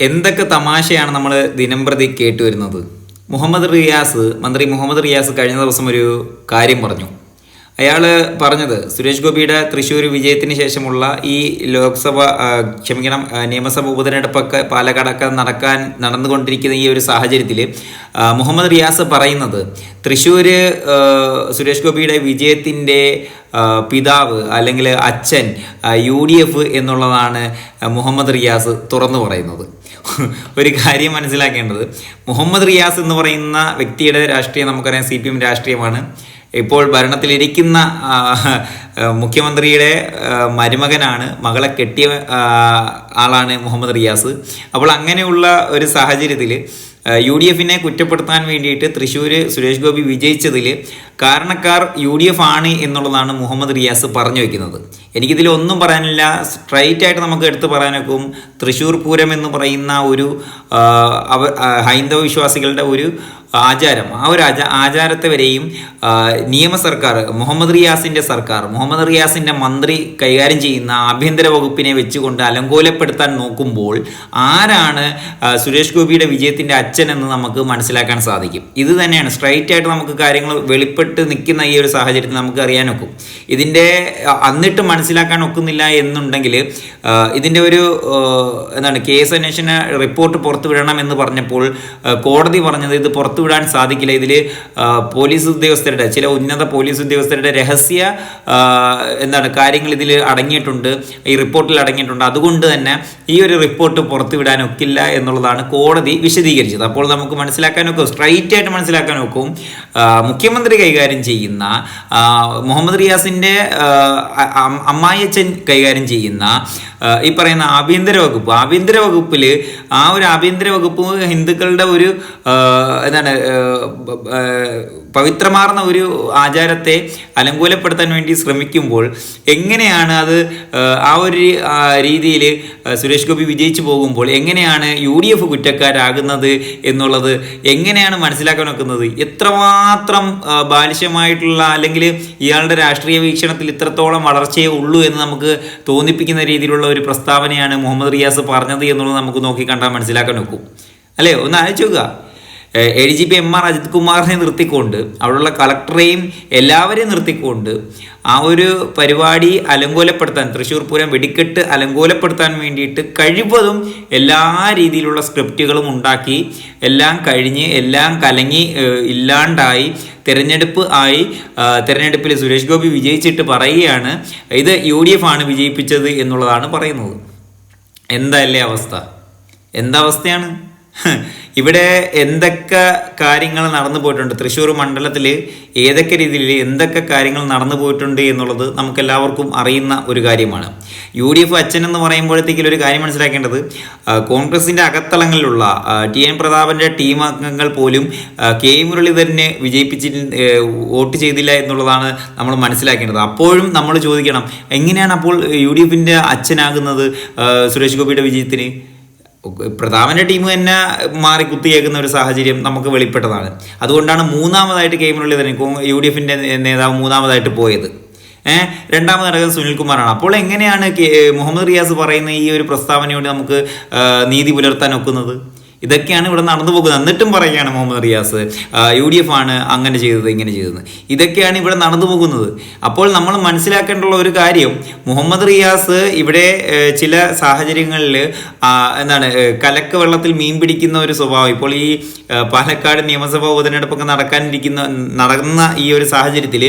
എന്തൊക്കെ തമാശയാണ് നമ്മൾ ദിനം പ്രതി കേട്ടുവരുന്നത്? മുഹമ്മദ് റിയാസ് മന്ത്രി മുഹമ്മദ് റിയാസ് കഴിഞ്ഞ ദിവസം ഒരു കാര്യം പറഞ്ഞു. അയാൾ പറഞ്ഞത് സുരേഷ് ഗോപിയുടെ തൃശ്ശൂർ വിജയത്തിന് ശേഷമുള്ള ഈ ലോക്സഭ ക്ഷമിക്കണം നിയമസഭ ഉപതെരഞ്ഞെടുപ്പൊക്കെ പാലക്കാടൊക്കെ നടക്കാൻ നടന്നുകൊണ്ടിരിക്കുന്ന ഈ ഒരു സാഹചര്യത്തിൽ മുഹമ്മദ് റിയാസ് പറയുന്നത് തൃശ്ശൂർ സുരേഷ് ഗോപിയുടെ വിജയത്തിന്റെ പിതാവ് അല്ലെങ്കിൽ അച്ഛൻ യു ഡി എഫ് എന്നുള്ളതാണ് മുഹമ്മദ് റിയാസ് തുറന്നു പറയുന്നത്. ഒരു കാര്യം മനസ്സിലാക്കേണ്ടത് മുഹമ്മദ് റിയാസ് എന്ന് പറയുന്ന വ്യക്തിയുടെ രാഷ്ട്രീയം നമുക്കറിയാം സി പി എം രാഷ്ട്രീയമാണ്. ഇപ്പോൾ ഭരണത്തിലിരിക്കുന്ന മുഖ്യമന്ത്രിയുടെ മരുമകനാണ് മകളെ കെട്ടിയ ആളാണ് മുഹമ്മദ് റിയാസ്. അപ്പോൾ അങ്ങനെയുള്ള ഒരു സാഹചര്യത്തിൽ യു ഡി എഫിനെ കുറ്റപ്പെടുത്താൻ വേണ്ടിയിട്ട് തൃശ്ശൂർ സുരേഷ് ഗോപി വിജയിച്ചതിൽ കാരണക്കാർ യു ഡി എഫ് ആണ് എന്നുള്ളതാണ് മുഹമ്മദ് റിയാസ് പറഞ്ഞു വയ്ക്കുന്നത് എനിക്കിതിൽ ഒന്നും പറയാനില്ല. സ്ട്രൈറ്റ് ആയിട്ട് നമുക്ക് എടുത്തു പറയാനൊക്കും. തൃശ്ശൂർ പൂരം എന്ന് പറയുന്ന ഒരു ഹൈന്ദവ വിശ്വാസികളുടെ ഒരു ആചാരം. ആ ഒരു ആചാ ആചാരത്തെ വരെയും നിയമ സർക്കാർ മുഹമ്മദ് റിയാസിന്റെ സർക്കാർ മുഹമ്മദ് റിയാസിന്റെ മന്ത്രി കൈകാര്യം ചെയ്യുന്ന ആഭ്യന്തര വകുപ്പിനെ വെച്ചുകൊണ്ട് അലങ്കോലപ്പെടുത്താൻ നോക്കുമ്പോൾ ആരാണ് സുരേഷ് ഗോപിയുടെ വിജയത്തിന്റെ അച്ഛൻ എന്ന് നമുക്ക് മനസ്സിലാക്കാൻ സാധിക്കും. ഇത് തന്നെയാണ്. സ്ട്രൈറ്റ് ആയിട്ട് നമുക്ക് കാര്യങ്ങൾ വെളിപ്പെട്ട് നിൽക്കുന്ന ഈ ഒരു സാഹചര്യത്തിൽ നമുക്ക് അറിയാൻ ഒക്കും. ഇതിന്റെ അന്നിട്ട് മനസ്സിലാക്കാൻ ഒക്കുന്നില്ല എന്നുണ്ടെങ്കിൽ ഇതിന്റെ ഒരു എന്താണ് കേസ് അന്വേഷണ റിപ്പോർട്ട് പുറത്തുവിടണം എന്ന് പറഞ്ഞപ്പോൾ കോടതി പറഞ്ഞത് ഇത് പുറത്തുവിടാൻ സാധിക്കില്ല. ഇതിൽ പോലീസ് ഉദ്യോഗസ്ഥരുടെ ചില ഉന്നത പോലീസ് ഉദ്യോഗസ്ഥരുടെ രഹസ്യ എന്താണ് കാര്യങ്ങൾ ഇതിൽ അടങ്ങിയിട്ടുണ്ട്. ഈ റിപ്പോർട്ടിൽ അടങ്ങിയിട്ടുണ്ട്. അതുകൊണ്ട് തന്നെ ഈ ഒരു റിപ്പോർട്ട് പുറത്തുവിടാൻ ഒക്കില്ല എന്നുള്ളതാണ് കോടതി വിശദീകരിച്ചത്. അപ്പോൾ നമുക്ക് മനസ്സിലാക്കാനൊക്കെ സ്ട്രൈറ്റ് ആയിട്ട് മനസ്സിലാക്കാനൊക്കും നോക്കും മുഖ്യമന്ത്രി കൈകാര്യം ചെയ്യുന്ന മുഹമ്മദ് റിയാസിന്റെ അമ്മായിയച്ഛൻ കൈകാര്യം ചെയ്യുന്ന ഈ പറയുന്ന ആഭ്യന്തര വകുപ്പ്. ആഭ്യന്തര വകുപ്പിൽ ആ ഒരു ആഭ്യന്തര വകുപ്പ് ഹിന്ദുക്കളുടെ ഒരു എന്താണ് പവിത്രമാർന്ന ഒരു ആചാരത്തെ അലങ്കൂലപ്പെടുത്താൻ വേണ്ടി ശ്രമിക്കുമ്പോൾ എങ്ങനെയാണ് അത് ആ, ഒരു രീതിയിൽ സുരേഷ് ഗോപി വിജയിച്ചു പോകുമ്പോൾ എങ്ങനെയാണ് യു ഡി എഫ് കുറ്റക്കാരാകുന്നത് എന്നുള്ളത് എങ്ങനെയാണ് മനസ്സിലാക്കാൻ വെക്കുന്നത് എത്രമാത്രം ബാലിശമായിട്ടുള്ള അല്ലെങ്കിൽ ഇയാളുടെ രാഷ്ട്രീയ വീക്ഷണത്തിൽ ഇത്രത്തോളം വളർച്ചയേ ഉള്ളൂ എന്ന് നമുക്ക് തോന്നിപ്പിക്കുന്ന രീതിയിലുള്ള ഒരു പ്രസ്താവനയാണ് മുഹമ്മദ് റിയാസ് പറഞ്ഞത് എന്നുള്ളത് നമുക്ക് നോക്കി കണ്ടാൽ മനസ്സിലാക്കാൻ വെക്കും അല്ലേ? ഒന്ന് അയച്ചു നോക്കുക. A D G P M R Ajith കുമാറിനെ നിർത്തിക്കൊണ്ട് അവിടെയുള്ള കളക്ടറെയും എല്ലാവരെയും നിർത്തിക്കൊണ്ട് ആ ഒരു പരിപാടി അലങ്കോലപ്പെടുത്താൻ തൃശ്ശൂർ പൂരം വെടിക്കെട്ട് അലങ്കോലപ്പെടുത്താൻ വേണ്ടിയിട്ട് കഴിവതും എല്ലാ രീതിയിലുള്ള സ്ക്രിപ്റ്റുകളും ഉണ്ടാക്കി എല്ലാം കഴിഞ്ഞ് എല്ലാം കലങ്ങി ഇല്ലാണ്ടായി തിരഞ്ഞെടുപ്പ് ആയി തിരഞ്ഞെടുപ്പിൽ സുരേഷ് ഗോപി വിജയിച്ചിട്ട് പറയുകയാണ്. ഇത് യു ഡി എഫ് ആണ് വിജയിപ്പിച്ചത് എന്നുള്ളതാണ് പറയുന്നത്. എന്തല്ലേ അവസ്ഥ? എന്താ അവസ്ഥയാണ്? ഇവിടെ എന്തൊക്കെ കാര്യങ്ങൾ നടന്നു പോയിട്ടുണ്ട്? തൃശ്ശൂർ മണ്ഡലത്തിൽ ഏതൊക്കെ രീതിയിൽ എന്തൊക്കെ കാര്യങ്ങൾ നടന്നു പോയിട്ടുണ്ട് എന്നുള്ളത് നമുക്ക് എല്ലാവർക്കും അറിയുന്ന ഒരു കാര്യമാണ്. യു ഡി എഫ് അച്ഛൻ എന്ന് പറയുമ്പോഴത്തേക്കും ഒരു കാര്യം മനസ്സിലാക്കേണ്ടത് കോൺഗ്രസിന്റെ അകത്തളങ്ങളിലുള്ള ടി എൻ പ്രതാപന്റെ ടീം അംഗങ്ങൾ പോലും കെ മുരളീധരനെ വിജയിപ്പിച്ചി വോട്ട് ചെയ്തില്ല എന്നുള്ളതാണ് നമ്മൾ മനസ്സിലാക്കേണ്ടത്. അപ്പോഴും നമ്മൾ ചോദിക്കണം എങ്ങനെയാണ് അപ്പോൾ യു ഡി എഫിന്റെ അച്ഛനാകുന്നത് സുരേഷ് ഗോപിയുടെ വിജയത്തിന്? പ്രധാനന്റെ ടീം തന്നെ മാറി കുത്തിയേക്കുന്ന ഒരു സാഹചര്യം നമുക്ക് വെളിപ്പെട്ടതാണ്. അതുകൊണ്ടാണ് മൂന്നാമതായിട്ട് ഗെയിമിനുള്ളിൽ തന്നെ യു ഡി എഫിന്റെ നേതാവ് മൂന്നാമതായിട്ട് പോയത്. രണ്ടാമത് ഘടകം സുനിൽകുമാറാണ്. അപ്പോൾ എങ്ങനെയാണ് മുഹമ്മദ് റിയാസ് പറയുന്ന ഈ ഒരു പ്രസ്താവനയോട് നമുക്ക് നീതി പുലർത്താൻ ഒക്കുന്നത്? ഇതൊക്കെയാണ് ഇവിടെ നടന്നു പോകുന്നത്. എന്നിട്ടും പറയുകയാണ് Muhammad Riyas U D F ആണ് അങ്ങനെ ചെയ്തത് ഇങ്ങനെ ചെയ്തത്. ഇതൊക്കെയാണ് ഇവിടെ നടന്നു പോകുന്നത്. അപ്പോൾ നമ്മൾ മനസ്സിലാക്കേണ്ടുള്ള ഒരു കാര്യം മുഹമ്മദ് റിയാസ് ഇവിടെ ചില സാഹചര്യങ്ങളിൽ എന്താണ് കലക്ക വെള്ളത്തിൽ മീൻ പിടിക്കുന്ന ഒരു സ്വഭാവം ഇപ്പോൾ ഈ പാലക്കാട് നിയമസഭാ ഉപതെരഞ്ഞെടുപ്പൊക്കെ നടക്കാനിരിക്കുന്ന നടന്ന ഈ ഒരു സാഹചര്യത്തിൽ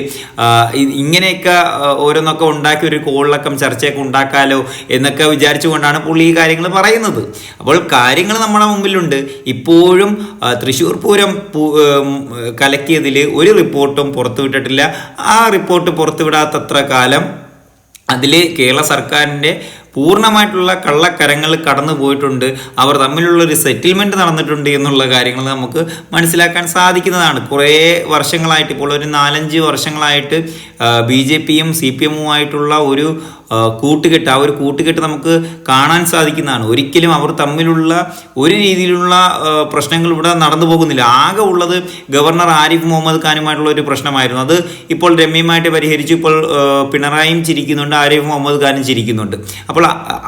ഇങ്ങനെയൊക്കെ ഓരോന്നൊക്കെ ഉണ്ടാക്കി ഒരു കോളിലൊക്കെ ചർച്ചയൊക്കെ ഉണ്ടാക്കാലോ എന്നൊക്കെ വിചാരിച്ചുകൊണ്ടാണ് പുള്ളി ഈ കാര്യങ്ങൾ പറയുന്നത്. അപ്പോൾ കാര്യങ്ങൾ നമ്മുടെ മുമ്പിലുണ്ട് ഇപ്പോഴും തൃശ്ശൂർ പൂരം കലക്കിയതിൽ ഒരു റിപ്പോർട്ടും പുറത്തുവിട്ടിട്ടില്ല. ആ റിപ്പോർട്ട് പുറത്തുവിടാത്തത്ര കാലം അതിൽ കേരള സർക്കാരിന്റെ പൂർണമായിട്ടുള്ള കള്ളക്കരങ്ങൾ കടന്നു പോയിട്ടുണ്ട്. അവർ തമ്മിലുള്ള ഒരു സെറ്റിൽമെന്റ് നടന്നിട്ടുണ്ട് എന്നുള്ള കാര്യങ്ങൾ നമുക്ക് മനസ്സിലാക്കാൻ സാധിക്കുന്നതാണ്. കുറേ വർഷങ്ങളായിട്ട് ഇപ്പോൾ ഒരു നാലഞ്ച് വർഷങ്ങളായിട്ട് ബി ജെ പിയും സി പി എമ്മുമായിട്ടുള്ള ഒരു കൂട്ടുകെട്ട് ആ ഒരു കൂട്ടുകെട്ട് നമുക്ക് കാണാൻ സാധിക്കുന്നതാണ്. ഒരിക്കലും അവർ തമ്മിലുള്ള ഒരു രീതിയിലുള്ള പ്രശ്നങ്ങൾ ഇവിടെ നടന്നു പോകുന്നില്ല. ആകെ ഉള്ളത് ഗവർണർ ആരിഫ് മുഹമ്മദ് ഖാനുമായിട്ടുള്ള ഒരു പ്രശ്നമായിരുന്നു. അത് ഇപ്പോൾ രമ്യമായിട്ട് പരിഹരിച്ചു. ഇപ്പോൾ പിണറായിയും ചിരിക്കുന്നുണ്ട് ആരിഫ് മുഹമ്മദ് ഖാനും ചിരിക്കുന്നുണ്ട്. അപ്പോൾ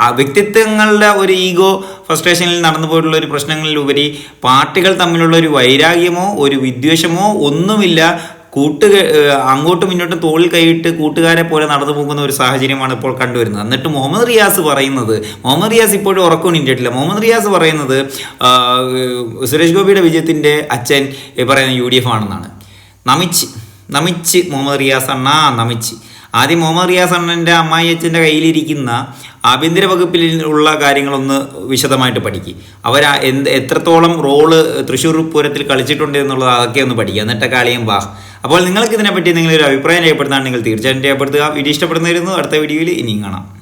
ആ വ്യക്തിത്വങ്ങളുടെ ഒരു ഈഗോ ഫ്രസ്ട്രേഷനിൽ നടന്നു പോയിട്ടുള്ള ഒരു പ്രശ്നങ്ങളിലുപരി പാർട്ടികൾ തമ്മിലുള്ള ഒരു വൈരാഗ്യമോ ഒരു വിദ്വേഷമോ ഒന്നുമില്ല. കൂട്ടു അങ്ങോട്ടും ഇങ്ങോട്ടും തോളിൽ കൈയിട്ട് കൂട്ടുകാരെ പോലെ നടന്നു പോകുന്ന ഒരു സാഹചര്യമാണ് ഇപ്പോൾ കണ്ടുവരുന്നത്. എന്നിട്ട് മുഹമ്മദ് റിയാസ് പറയുന്നത് മുഹമ്മദ് റിയാസ് ഇപ്പോഴും ഉറക്കം ഇണ്ടിട്ടില്ല മുഹമ്മദ് റിയാസ് പറയുന്നത് സുരേഷ് ഗോപിയുടെ വിജയത്തിന്റെ അച്ഛൻ പറയുന്ന യു ഡി എഫ് ആണെന്നാണ്. നമിച്ച് നമിച്ച് മുഹമ്മദ് റിയാസ് അണ്ണാ നമിച്ച്. ആദ്യം മുഹമ്മദ് റിയാസ് അണ്ണന്റെ അമ്മായി അച്ഛന്റെ കയ്യിലിരിക്കുന്ന ആഭ്യന്തര വകുപ്പിൽ ഉള്ള കാര്യങ്ങളൊന്ന് വിശദമായിട്ട് പഠിക്കുക അവർ എന്ത് എത്രത്തോളം റോൾ തൃശ്ശൂർ പൂരത്തിൽ കളിച്ചിട്ടുണ്ട് എന്നുള്ളത് അതൊക്കെ ഒന്ന് പഠിക്കുക എന്നിട്ട് കളിയും വാ. അപ്പോൾ നിങ്ങൾക്ക് ഇതിനെപ്പറ്റി നിങ്ങളൊരു അഭിപ്രായം രേഖപ്പെടുത്താൻ നിങ്ങൾ തീർച്ചയായിട്ടും രേഖപ്പെടുത്തുക. വീഡിയോ ഇഷ്ടപ്പെടുന്നതായിരുന്നു അടുത്ത വീഡിയോയിൽ ഇനിയും കാണാം.